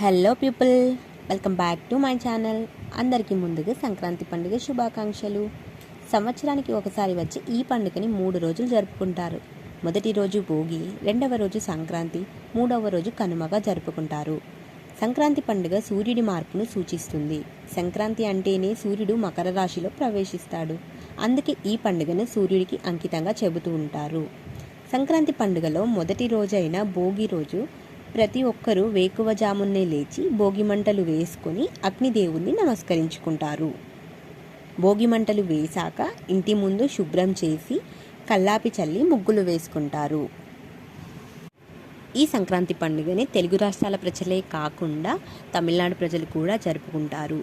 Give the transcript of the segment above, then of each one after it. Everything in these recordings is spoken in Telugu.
Hello people welcome back to my channel అందరికీ ముందుగా సంక్రాంతి పండుగ శుభాకాంక్షలు. సంవత్సరానికి ఒకసారి వచ్చి ఈ పండుగని మూడు రోజులు జరుపుకుంటారు. మొదటి రోజు భోగి రెండవ రోజు సంక్రాంతి మూడవ రోజు కనుమగా జరుపుకుంటారు. సంక్రాంతి పండుగ సూర్యుడి మార్పును సూచిస్తుంది. సంక్రాంతి అంటేనే సూర్యుడు మకర రాశిలో ప్రవేశిస్తాడు. అందుకే ఈ పండుగను సూర్యుడికి అంకితంగా చెబుతూ ఉంటారు. సంక్రాంతి పండుగలో మొదటి రోజైన భోగి రోజు ప్రతి ఒక్కరూ వేకువజామున్నే లేచి భోగిమంటలు వేసుకొని అగ్నిదేవుణ్ణి నమస్కరించుకుంటారు. భోగిమంటలు వేశాక ఇంటి ముందు శుభ్రం చేసి కల్లాపి చల్లి ముగ్గులు వేసుకుంటారు. ఈ సంక్రాంతి పండుగని తెలుగు రాష్ట్రాల ప్రజలే కాకుండా తమిళనాడు ప్రజలు కూడా జరుపుకుంటారు.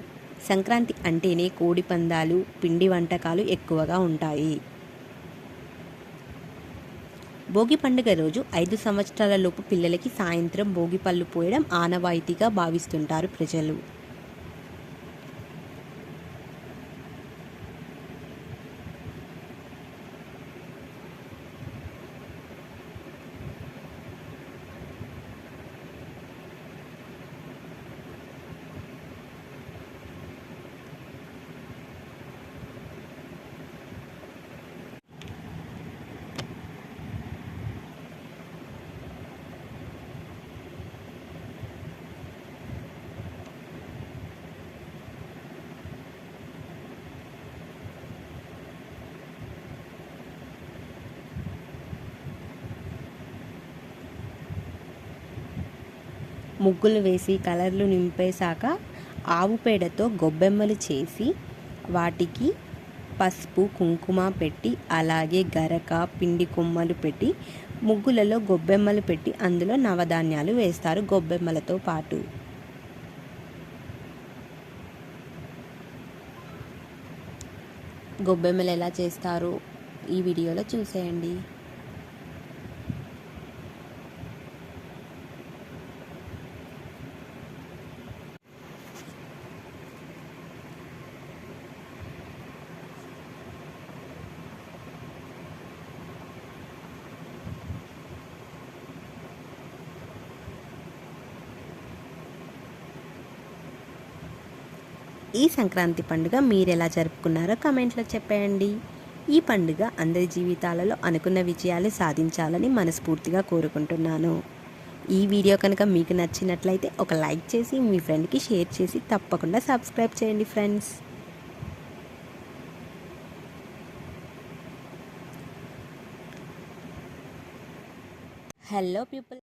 సంక్రాంతి అంటేనే కోడి పందాలు పిండి వంటకాలు ఎక్కువగా ఉంటాయి. భోగి పండుగ రోజు ఐదు సంవత్సరాల లోపు పిల్లలకి సాయంత్రం భోగి పళ్ళు పోయడం ఆనవాయితీగా భావిస్తుంటారు ప్రజలు. ముగ్గులు వేసి కలర్లు నింపేశాక ఆవు పేడతో గొబ్బెమ్మలు చేసి వాటికి పసుపు కుంకుమ పెట్టి అలాగే గరక పిండి కొమ్మలు పెట్టి ముగ్గులలో గొబ్బెమ్మలు పెట్టి అందులో నవధాన్యాలు వేస్తారు గొబ్బెమ్మలతో పాటు. గొబ్బెమ్మలు ఎలా చేస్తారు ఈ వీడియోలో చూసేయండి. ఈ సంక్రాంతి పండుగ మీరు ఎలా జరుపుకున్నారో కమెంట్లో చెప్పేయండి. ఈ పండుగ అందరి జీవితాలలో అనుకున్న విజయాలు సాధించాలని మనస్ఫూర్తిగా కోరుకుంటున్నాను. ఈ వీడియో కనుక మీకు నచ్చినట్లయితే ఒక లైక్ చేసి మీ ఫ్రెండ్కి షేర్ చేసి తప్పకుండా సబ్స్క్రైబ్ చేయండి ఫ్రెండ్స్. Hello people.